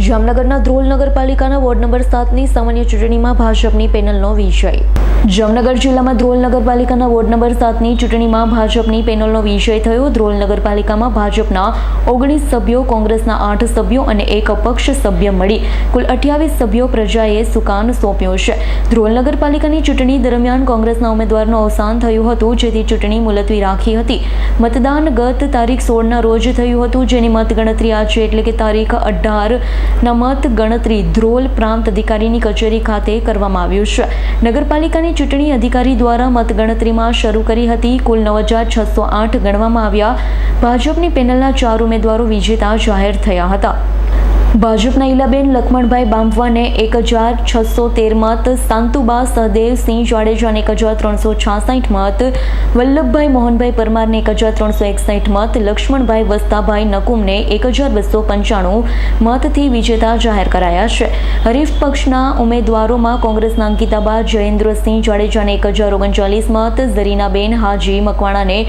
જામનગરના ધ્રોલ નગરપાલિકાના ward number સાતની સામાન્ય ચૂંટણીમાં ભાજપની પેનલનો વિજય. જામનગર જિલ્લામાં ધ્રોલ નગરપાલિકાના વોર્ડ નંબર સાતની ચૂંટણીમાં ભાજપની પેનલનો વિજય થયો. ધ્રોલ નગરપાલિકામાં ભાજપના ઓગણીસ સભ્યો, કોંગ્રેસના આઠ સભ્યો અને એક અપક્ષ સભ્ય મળી. કુલ અઠ્યાવીસ સભ્યો પ્રજાએ સુકાન સોંપ્યો છે. ધ્રોલ નગરપાલિકાની ચૂંટણી દરમિયાન કોંગ્રેસના ઉમેદવારનું અવસાન થયું હતું, જેથી ચૂંટણી મુલતવી રાખી હતી. મતદાન ગત તારીખ સોળના રોજ થયું હતું, જેની મતગણતરી આજે એટલે કે તારીખ અઢાર ના મત ગણતરી ધ્રોલ પ્રાંત અધિકારીની કચેરી ખાતે કરવામાં આવ્યું છે. નગરપાલિકાની ચૂંટણી અધિકારી દ્વારા મતગણતરીમાં શરૂ કરી હતી. કુલ નવ હજાર છસો આઠ ગણવામાં આવ્યા. ભાજપની પેનલના ચાર ઉમેદવારો વિજેતા જાહેર થયા હતા. ભાજપના ઈલાબેન લખમણભાઈ બાંભવાને એક હજાર છસો તેર મત, સાંતુબા સહદેવસિંહ જાડેજાને એક હજાર ત્રણસો છાસઠ મત, વલ્લભભાઈ મોહનભાઈ પરમારને એક હજાર ત્રણસો એકસઠ મત, લક્ષ્મણભાઈ વસ્તાભાઈ નકુમને એક હજાર બસો પંચાણું મતથી વિજેતા જાહેર કરાયા છે. હરીફ પક્ષના ઉમેદવારોમાં કોંગ્રેસના અંકિતાબા, જયેન્દ્રસિંહ જાડેજાને એક હજાર ઓગણચાલીસ મત, ઝરીનાબેન હાજી મકવાણાને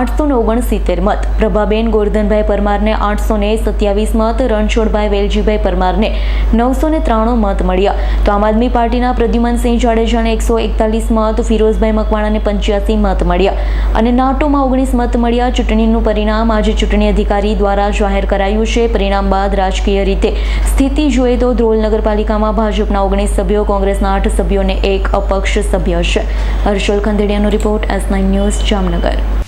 આઠસો ઓગણસિત્તેર મત, પ્રભાબેન ગોરધનભાઈ પરમારને આઠસો ને સત્યાવીસ મત, રણછોડભાઈ વેલજીભાઈ પરમારને નવસો ને ત્રાણું મત મળ્યા. તો આમ આદમી પાર્ટીના પ્રદ્યુમનસિંહ જાડેજાને એકસો એકતાલીસ મત, ફિરોઝભાઈ મકવાણાને પંચ્યાસી મત મળ્યા. અને નાટોમાં ઓગણીસ મત મળ્યા. ચૂંટણીનું પરિણામ આજે ચૂંટણી અધિકારી દ્વારા જાહેર કરાયું છે. પરિણામ બાદ રાજકીય રીતે સ્થિતિ જોઈએ તો ધ્રોલ નગરપાલિકામાં ભાજપના ઓગણીસ સભ્યો, કોંગ્રેસના આઠ સભ્યો અને એક અપક્ષ સભ્ય છે. Harshal ખંદેડિયાનો report S nine news Jamnagar.